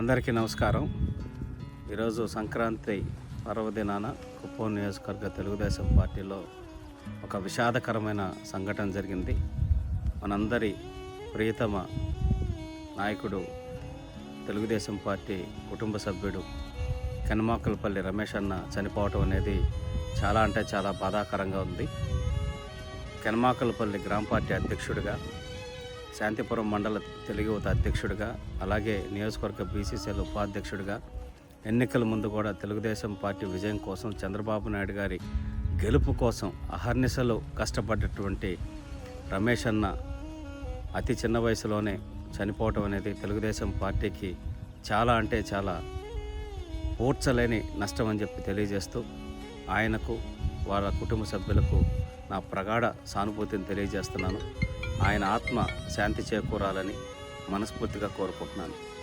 అందరికీ నమస్కారం. ఈరోజు సంక్రాంతి పర్వదినాన కుప్పం నియోజకవర్గ తెలుగుదేశం పార్టీలో ఒక విషాదకరమైన సంఘటన జరిగింది. మనందరి ప్రియతమ నాయకుడు తెలుగుదేశం పార్టీ కుటుంబ సభ్యుడు కనుమాకలపల్లి రమేష్ అన్న చనిపోవటం అనేది చాలా అంటే చాలా బాధాకరంగా ఉంది. కెనమాకలపల్లి గ్రామ పార్టీ అధ్యక్షుడిగా శాంతిపురం మండల తెలుగు యువత అధ్యక్షుడిగా అలాగే నియోజకవర్గ బీసీసీఎల్ ఉపాధ్యక్షుడిగా ఎన్నికల ముందు కూడా తెలుగుదేశం పార్టీ విజయం కోసం చంద్రబాబు నాయుడు గారి గెలుపు కోసం అహర్నిశలు కష్టపడ్డటువంటి రమేష్ అన్న అతి చిన్న వయసులోనే చనిపోవటం అనేది తెలుగుదేశం పార్టీకి చాలా అంటే చాలా పూడ్చలేని నష్టం అని చెప్పి తెలియజేస్తూ ఆయనకు వాళ్ళ కుటుంబ సభ్యులకు నా ప్రగాఢ సానుభూతిని తెలియజేస్తున్నాను. ఆయన ఆత్మ శాంతి చేకూరాలని మనస్ఫూర్తిగా కోరుకుంటున్నాను.